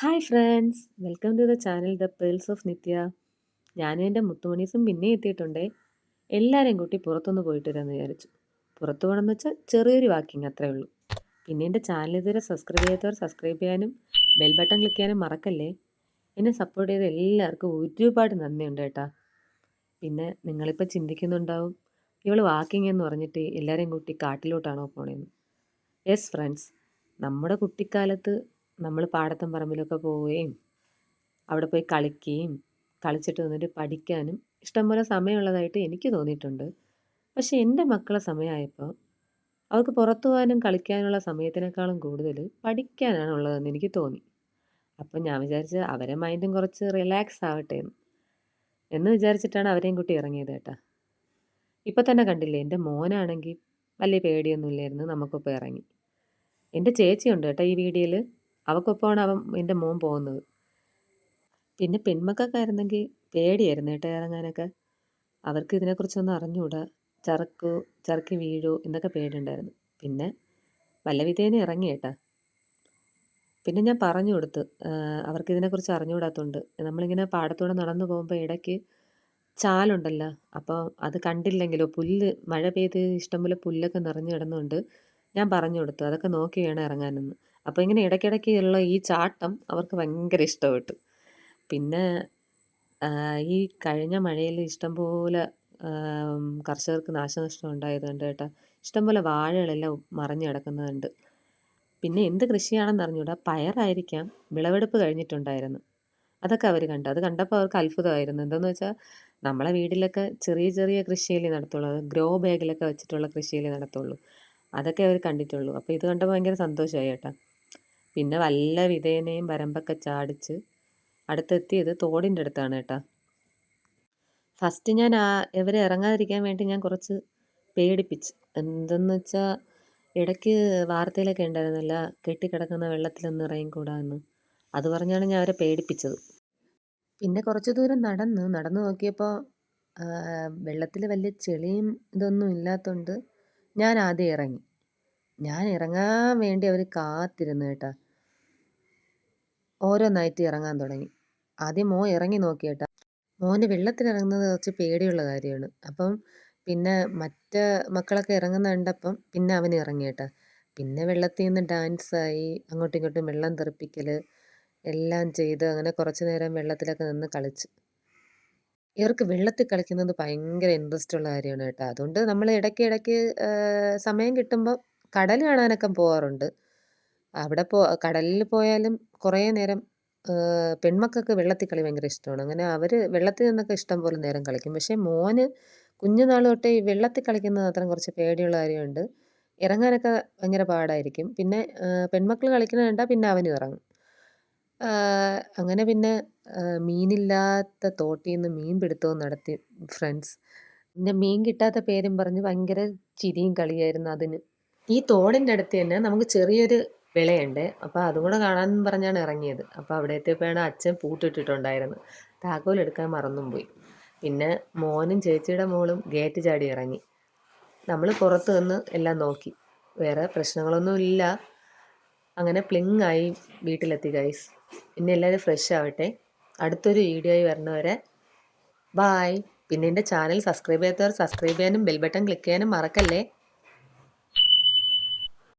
Hi friends welcome to the channel the pearls of Nithya ഞാനും എന്റെ മുത്തുമണീസും പിന്നെ എത്തിയിട്ടുണ്ടേ. എല്ലാവരെയും കൂട്ടി പുറത്തൊന്ന് പോയിട്ട് വരാമെന്ന് വിചാരിച്ചു. പുറത്തു പോകണമെന്ന് വെച്ചാൽ ചെറിയൊരു വാക്കിങ് അത്രേ ഉള്ളൂ. പിന്നെ എന്റെ ചാനൽ ഇതുവരെ സബ്സ്ക്രൈബ് ചെയ്യാത്തവർ സബ്സ്ക്രൈബ് ചെയ്യാനും ബെൽ ബട്ടൺ ക്ലിക്ക് ചെയ്യാനും മറക്കല്ലേ? എന്നെ സപ്പോർട്ട് ചെയ്ത എല്ലാവർക്കും ഒരുപാട് നന്ദിയുണ്ട് കേട്ടാ. പിന്നെ നിങ്ങളിപ്പോൾ ചിന്തിക്കുന്നുണ്ടാവും ഇവൾ വാക്കിംഗ് എന്ന് പറഞ്ഞിട്ട് എല്ലാവരെയും കൂട്ടി കാട്ടിലോട്ടാണോ പോണേന്ന്. യെസ് ഫ്രണ്ട്സ് നമ്മുടെ കുട്ടിക്കാലത്ത് നമ്മൾ പാടത്തും പറമ്പിലൊക്കെ പോവുകയും അവിടെ പോയി കളിക്കുകയും കളിച്ചിട്ട് വന്നിട്ട് പഠിക്കാനും ഇഷ്ടംപോലെ സമയമുള്ളതായിട്ട് എനിക്ക് തോന്നിയിട്ടുണ്ട്. പക്ഷേ എന്റെ മക്കളെ സമയമായപ്പോൾ അവർക്ക് പുറത്തു പോകാനും കളിക്കാനുള്ള സമയത്തിനേക്കാളും കൂടുതൽ പഠിക്കാനാണ് ഉള്ളതെന്ന് എനിക്ക് തോന്നി. അപ്പം ഞാൻ വിചാരിച്ച് അവരെ മൈൻഡും കുറച്ച് റിലാക്സ് ആവട്ടെ എന്ന്. എന്ന് വിചാരിച്ചിട്ടാണ് അവരെയും കുട്ടി ഇറങ്ങിയത് കേട്ടാ. ഇപ്പം തന്നെ കണ്ടില്ലേ എന്റെ മോനാണെങ്കിൽ വലിയ പേടിയൊന്നുമില്ലായിരുന്നു നമുക്കിപ്പോൾ ഇറങ്ങി. എന്റെ ചേച്ചിയുണ്ട് കേട്ടോ ഈ വീഡിയോയിൽ. അവക്കൊപ്പമാണ് അവൻ എന്റെ മോൻ പോകുന്നത്. പിന്നെ പെൺമക്കൾക്കായിരുന്നെങ്കിൽ പേടിയായിരുന്നു കേട്ടോ ഇറങ്ങാനൊക്കെ. അവർക്ക് ഇതിനെക്കുറിച്ചൊന്നും അറിഞ്ഞുകൂടാ ചറക്കു ചറക്കി വീഴോ എന്നൊക്കെ പേടിയുണ്ടായിരുന്നു. പിന്നെ വല്ല ഇറങ്ങി കേട്ടാ. പിന്നെ ഞാൻ പറഞ്ഞു കൊടുത്തു അവർക്ക് ഇതിനെക്കുറിച്ച് അറിഞ്ഞുകൂടാത്തതുകൊണ്ട് നമ്മളിങ്ങനെ പാടത്തൂടെ നടന്നു പോകുമ്പോൾ ഇടയ്ക്ക് ചാലുണ്ടല്ലോ അപ്പോൾ അത് കണ്ടില്ലെങ്കിലോ പുല്ല് മഴ പെയ്ത് ഇഷ്ടംപോലെ പുല്ലൊക്കെ നിറഞ്ഞു കിടന്നുകൊണ്ട് ഞാൻ പറഞ്ഞു കൊടുത്തു അതൊക്കെ നോക്കി വേണം ഇറങ്ങാനെന്ന്. അപ്പോൾ ഇങ്ങനെ ഇടയ്ക്കിടയ്ക്ക് ഉള്ള ഈ ചാട്ടം അവർക്ക് ഭയങ്കര ഇഷ്ടപ്പെട്ടു. പിന്നെ ഈ കഴിഞ്ഞ മഴയിൽ ഇഷ്ടംപോലെ കർഷകർക്ക് നാശനഷ്ടം ഉണ്ടായതുകൊണ്ട് കേട്ടോ. ഇഷ്ടംപോലെ വാഴകളെല്ലാം മറിഞ്ഞു കിടക്കുന്നതുണ്ട്. പിന്നെ എന്ത് കൃഷിയാണെന്ന് അറിഞ്ഞൂടാ? പയറായിരിക്കാം വിളവെടുപ്പ് കഴിഞ്ഞിട്ടുണ്ടായിരുന്നു. അതൊക്കെ അവർ കണ്ടു. അത് കണ്ടപ്പോൾ അവർക്ക് അത്ഭുതമായിരുന്നു. എന്താന്ന് വെച്ചാൽ നമ്മളെ വീട്ടിലൊക്കെ ചെറിയ ചെറിയ കൃഷിയിൽ നടത്തുള്ളൂ. ഗ്രോ ബാഗിലൊക്കെ വെച്ചിട്ടുള്ള കൃഷിയിൽ നടത്തുള്ളൂ. അതൊക്കെ അവർ കണ്ടിട്ടുള്ളൂ. അപ്പോൾ ഇത് കണ്ടപ്പോൾ ഭയങ്കര സന്തോഷമായി കേട്ടോ. പിന്നെ വല്ല വിധേനയും വരമ്പൊക്കെ ചാടിച്ച് അടുത്തെത്തിയത് തോടിന്റെ അടുത്താണ് കേട്ടോ. ഫസ്റ്റ് ഞാൻ ആ ഇവരെ ഇറങ്ങാതിരിക്കാൻ വേണ്ടി ഞാൻ കുറച്ച് പേടിപ്പിച്ച്. എന്തെന്ന് വെച്ചാൽ ഇടയ്ക്ക് വാർത്തയിലൊക്കെ ഉണ്ടായിരുന്നില്ല കെട്ടിക്കിടക്കുന്ന വെള്ളത്തിലൊന്നും ഇറങ്ങിക്കൂടാ എന്ന് അത് പറഞ്ഞാണ് ഞാൻ അവരെ പേടിപ്പിച്ചത്. പിന്നെ കുറച്ച് ദൂരം നടന്ന് നടന്നു നോക്കിയപ്പോൾ വെള്ളത്തിൽ വലിയ ചെളിയും ഇതൊന്നും ഇല്ലാത്തതുകൊണ്ട് ഞാൻ ആദ്യം ഇറങ്ങി. ഞാൻ ഇറങ്ങാൻ വേണ്ടി അവർ കാത്തിരുന്നു കേട്ടാ. ഓരോന്നായിട്ട് ഇറങ്ങാൻ തുടങ്ങി. ആദ്യം മോൻ ഇറങ്ങി നോക്കി കേട്ടാ. മോന് വെള്ളത്തിനിറങ്ങുന്നത് കുറച്ച് പേടിയുള്ള കാര്യമാണ്. അപ്പം പിന്നെ മറ്റ് മക്കളൊക്കെ ഇറങ്ങുന്ന കണ്ടപ്പം പിന്നെ അവൻ ഇറങ്ങി കേട്ടാ. പിന്നെ വെള്ളത്തിൽ നിന്ന് ഡാൻസായി അങ്ങോട്ടും ഇങ്ങോട്ടും വെള്ളം തെറിപ്പിക്കൽ എല്ലാം ചെയ്ത് അങ്ങനെ കുറച്ച് നേരം വെള്ളത്തിലൊക്കെ നിന്ന് കളിച്ച്. ഇവർക്ക് വെള്ളത്തിൽ കളിക്കുന്നത് ഭയങ്കര ഇൻട്രസ്റ്റ് ഉള്ള കാര്യമാണ് കേട്ടോ. അതുകൊണ്ട് നമ്മൾ ഇടയ്ക്ക് ഇടയ്ക്ക് സമയം കിട്ടുമ്പോൾ കടൽ കാണാനൊക്കെ പോകാറുണ്ട് അവിടെ പോ കടലിൽ പോയാലും കുറേ നേരം പെൺമക്കൾക്ക് വെള്ളത്തിൽ കളി ഭയങ്കര ഇഷ്ടമാണ്. അങ്ങനെ അവർ വെള്ളത്തിൽ നിന്നൊക്കെ ഇഷ്ടം പോലെ നേരം കളിക്കും. പക്ഷേ മോന് കുഞ്ഞുനാൾ തൊട്ടേ ഈ വെള്ളത്തിൽ കളിക്കുന്നത് അത്ര കുറച്ച് പേടിയുള്ള കാര്യമുണ്ട്. ഇറങ്ങാനൊക്കെ ഭയങ്കര പാടായിരിക്കും. പിന്നെ പെൺമക്കൾ കളിക്കുന്നത് കണ്ടാൽ പിന്നെ അവനും ഇറങ്ങും. അങ്ങനെ പിന്നെ മീനില്ലാത്ത തോട്ടിൽ നിന്ന് മീൻ പിടുത്തവും നടത്തി ഫ്രണ്ട്സ്. പിന്നെ മീൻ കിട്ടാത്ത പേരും പറഞ്ഞ് ഭയങ്കര ചിരിയും കളിയായിരുന്നു അതിന്. ഈ തോടിന്റെ അടുത്ത് തന്നെ നമുക്ക് ചെറിയൊരു വിളയുണ്ട്. അപ്പോൾ അതും കൂടെ കാണാൻ പറഞ്ഞാണ് ഇറങ്ങിയത്. അപ്പോൾ അവിടെ എത്തിയപ്പോഴാണ് അച്ഛൻ പൂട്ടിട്ടിട്ടുണ്ടായിരുന്നു താക്കോൽ എടുക്കാൻ മറന്നും പോയി. പിന്നെ മോനും ചേച്ചിയുടെ മോളും ഗേറ്റ് ചാടി ഇറങ്ങി. നമ്മൾ പുറത്ത് നിന്ന് എല്ലാം നോക്കി. വേറെ പ്രശ്നങ്ങളൊന്നും ഇല്ല. അങ്ങനെ പ്ലിങ് ആയി വീട്ടിലെത്തി ഗൈസ് പിന്നെ എല്ലാവരും ഫ്രഷ് ആവട്ടെ. അടുത്തൊരു വീഡിയോ വീഡിയോയിൽ വരണവരെ ബായ് പിന്നെ എന്റെ ചാനൽ സബ്സ്ക്രൈബ് ചെയ്യാത്തവർ സബ്സ്ക്രൈബ് ചെയ്യാനും ബെൽ ബട്ടൺ ക്ലിക്ക് ചെയ്യാനും മറക്കല്ലേ?